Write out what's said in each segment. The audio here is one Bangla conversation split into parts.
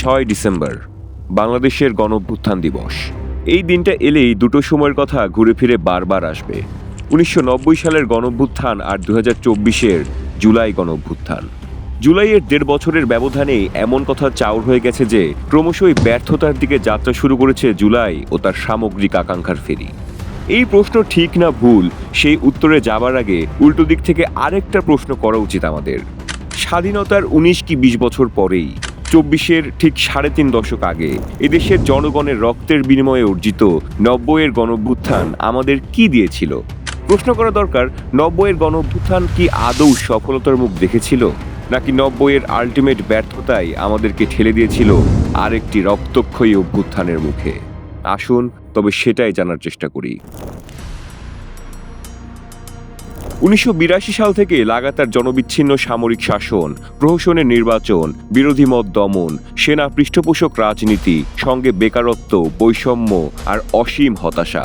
ছয় ডিসেম্বর, বাংলাদেশের গণঅভ্যুত্থান দিবস। এই দিনটা এলেই দুটো সময়ের কথা ঘুরে ফিরে বারবার আসবে। উনিশশো নব্বই সালের গণঅভ্যুত্থান আর দু হাজার চব্বিশের জুলাই গণঅভ্যুত্থান জুলাইয়ের দেড় বছরের ব্যবধানে এমন কথা চাউর হয়ে গেছে যে, ক্রমশই ব্যর্থতার দিকে যাত্রা শুরু করেছে জুলাই ও তার সামগ্রিক আকাঙ্ক্ষার ফেরি। এই প্রশ্ন ঠিক না ভুল, সেই উত্তরে যাবার আগে উল্টো দিক থেকে আরেকটা প্রশ্ন করা উচিত আমাদের। স্বাধীনতার উনিশ কি বিশ বছর পরেই? চব্বিশের ঠিক সাড়ে তিন দশক আগে এদেশের জনগণের রক্তের বিনিময়ে অর্জিত নব্বইয়ের গণভ্যুত্থান আমাদের কি দিয়েছিল? প্রশ্ন করা দরকার, নব্বইয়ের গণভ্যুত্থান কি আদৌ সফলতার মুখ দেখেছিল? নাকি নব্বইয়ের আলটিমেট ব্যর্থতাই আমাদেরকে ঠেলে দিয়েছিল আরেকটি রক্তক্ষয়ী অভ্যুত্থানের মুখে? আসুন, তবে সেটাই জানার চেষ্টা করি। উনিশশো বিরাশি সাল থেকে লাগাতার জনবিচ্ছিন্ন সামরিক শাসন, প্রহসনের নির্বাচন, বিরোধী মত দমন, সেনা পৃষ্ঠপোষক রাজনীতি, সঙ্গে বেকারত্ব, বৈষম্য আর অসীম হতাশা।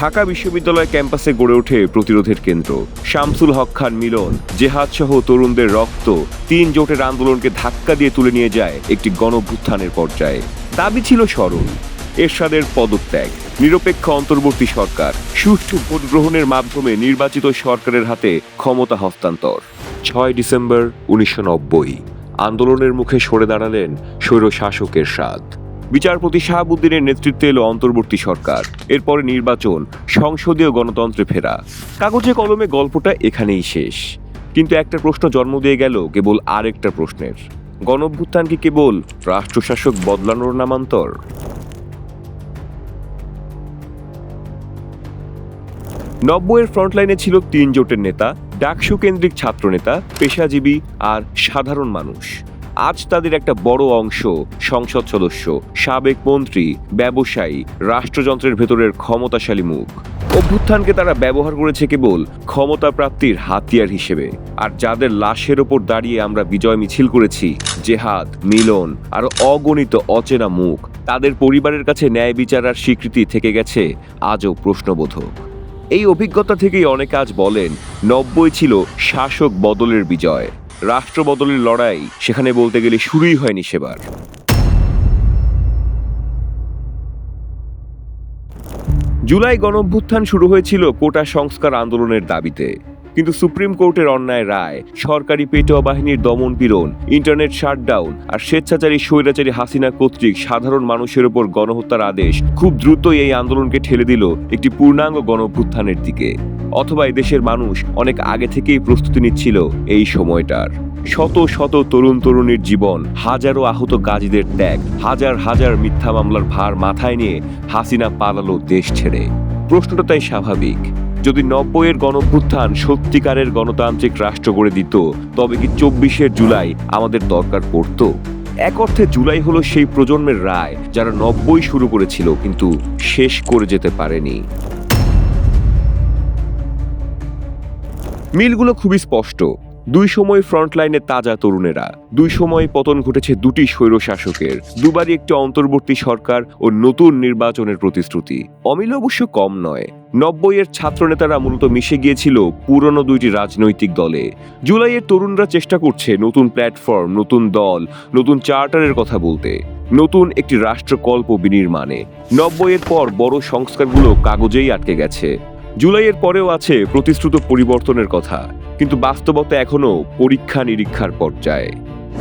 ঢাকা বিশ্ববিদ্যালয় ক্যাম্পাসে গড়ে ওঠে প্রতিরোধের কেন্দ্র। শামসুল হক খান মিলন জেহাদ সহ তরুণদের রক্ত তিন জোটের আন্দোলনকে ধাক্কা দিয়ে তুলে নিয়ে যায় একটি গণভ্যুত্থানের পর্যায়ে। দাবি ছিল সরল। এরশাদের পদত্যাগ। নিরপেক্ষ অন্তর্বর্তী সরকার সুষ্ঠু ভোট গ্রহণের মাধ্যমে নির্বাচিত সরকারের হাতে ক্ষমতা হস্তান্তর। ছয় ডিসেম্বর উনিশশো নব্বই। আন্দোলনের মুখে সরে দাঁড়ালেন স্বৈর শাসকের স্বাদ বিচারপতি শাহাবুদ্দিনের নেতৃত্বে এলো অন্তর্বর্তী সরকার। এরপরে নির্বাচন সংসদীয় গণতন্ত্রে ফেরা। কাগজে কলমে গল্পটা এখানেই শেষ। কিন্তু একটা প্রশ্ন জন্ম দিয়ে গেল কেবল আরেকটা প্রশ্নের। গণভ্যুত্থান কি কেবল রাষ্ট্রশাসক বদলানোর নামান্তর? নব্বইয়ের ফ্রন্টলাইনে ছিল তিন জোটের নেতা, ডাকসু কেন্দ্রিক ছাত্রনেতা, পেশাজীবী আর সাধারণ মানুষ। আজ তাদের একটা বড় অংশ সংসদ সদস্য, সাবেক মন্ত্রী, ব্যবসায়ী, রাষ্ট্রযন্ত্রের ভেতরের ক্ষমতাশালী মুখ। অভ্যুত্থানকে তারা ব্যবহার করেছে কেবল ক্ষমতা প্রাপ্তির হাতিয়ার হিসেবে। আর যাদের লাশের ওপর দাঁড়িয়ে আমরা বিজয় মিছিল করেছি, জেহাদ, মিলন আর অগণিত অচেনা মুখ, তাদের পরিবারের কাছে ন্যায় বিচার আর স্বীকৃতি থেকে গেছে আজও প্রশ্নবোধক। এই অভিজ্ঞতা থেকেই অনেকে আজ বলেন, নব্বই ছিল শাসক বদলের বিজয়। রাষ্ট্র বদলের লড়াই সেখানে বলতে গেলে শুরুই হয়নি সেবার। জুলাই গণভ্যুত্থান শুরু হয়েছিল কোটা সংস্কার আন্দোলনের দাবিতে। কিন্তু সুপ্রিম কোর্টের অন্যায় রায়, সরকারি পেটোয়া বাহিনীর দমন পীড়ন, ইন্টারনেট শাটডাউন আর স্বেচ্ছাচারী স্বৈরাচারী হাসিনা কর্তৃক সাধারণ মানুষের ওপর গণহত্যার আদেশ খুব দ্রুতই এই আন্দোলনকে ঠেলে দিল একটি পূর্ণাঙ্গ গণঅভ্যুত্থানের দিকে। অথবা দেশের মানুষ অনেক আগে থেকেই প্রস্তুতি নিচ্ছিল এই সময়টার। শত শত তরুণ তরুণীর জীবন, হাজারো আহত গাজীদের ত্যাগ, হাজার হাজার মিথ্যা মামলার ভার মাথায় নিয়ে হাসিনা পালালো দেশ ছেড়ে। প্রশ্নটা তাই স্বাভাবিক। যদি নব্বইয়ের গণভ্যুত্থান সত্যিকারের গণতান্ত্রিক রাষ্ট্র গড়ে দিত, তবে কি চব্বিশের জুলাই আমাদের দরকার পড়তো? এক অর্থে জুলাই হলো সেই প্রজন্মের রায় যারা নব্বই শুরু করেছিল কিন্তু শেষ করে যেতে পারেনি। মিলগুলো খুবই স্পষ্ট। দুই সময় ফ্রন্টলাইনে তাজা তরুণেরা, দুই সময় পতন ঘটেছে দুটি স্বৈর শাসকের দুবারই একটি অন্তর্বর্তী সরকার ও নতুন নির্বাচনের প্রতিশ্রুতি। অমিল অবশ্য কম নয়। নব্বইয়ের ছাত্রনেতারা মূলত মিশে গিয়েছিল পুরনো দুইটি রাজনৈতিক দলে। জুলাইয়ের তরুণরা চেষ্টা করছে নতুন প্ল্যাটফর্ম, নতুন দল, নতুন চার্টারের কথা বলতে। নতুন একটি রাষ্ট্রকল্প বিনির্মাণে। নব্বইয়ের পর বড় সংস্কারগুলো কাগজেই আটকে গেছে। জুলাইয়ের পরেও আছে প্রতিশ্রুত পরিবর্তনের কথা, কিন্তু বাস্তবতা এখনও পরীক্ষা নিরীক্ষার পর্যায়ে।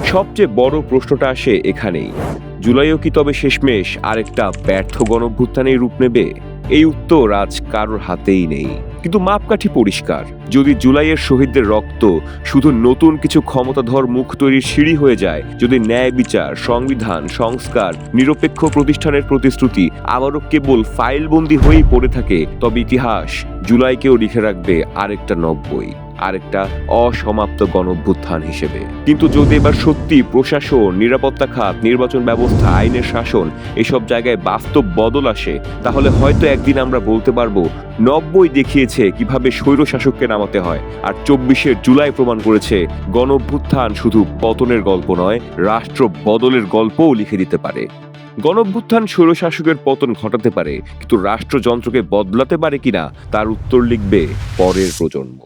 সবচেয়ে বড় প্রশ্নটা আসে এখানেই, জুলাইও কি তবে শেষমেশ আরেকটা ব্যর্থ গণভ্যুত্থানের রূপ নেবে? এই উত্তর আজ কারোর হাতেই নেই। কিন্তু মাপকাঠি পরিষ্কার। যদি জুলাইয়ের শহীদদের রক্ত শুধু নতুন কিছু ক্ষমতাধর মুখ তৈরির সিঁড়ি হয়ে যায়, যদি ন্যায় বিচার, সংবিধান, সংস্কার, নিরপেক্ষ প্রতিষ্ঠানের প্রতিশ্রুতি আবারও কেবল ফাইলবন্দি হয়েই পড়ে থাকে, তবে ইতিহাস জুলাইকেও লিখে রাখবে আরেকটা নব্বই। আরেকটা অসমাপ্ত গণভ্যুত্থান হিসেবে। কিন্তু যদি এবার সত্যি প্রশাসন, নিরাপত্তা খাত, নির্বাচন ব্যবস্থা, আইনের শাসন এসব জায়গায় বাস্তব বদল আসে, তাহলে হয়তো একদিন আমরা বলতে পারব, নব্বই দেখিয়েছে কীভাবে স্বৈর শাসককে নামাতে হয়, আর চব্বিশের জুলাই প্রমাণ করেছে, গণভ্যুত্থান শুধু পতনের গল্প নয়, রাষ্ট্র বদলের গল্পও লিখে দিতে পারে। গণভ্যুত্থান স্বৈরশাসকের পতন ঘটাতে পারে, কিন্তু রাষ্ট্রযন্ত্রকে বদলাতে পারে কিনা, তার উত্তর লিখবে পরের প্রজন্ম।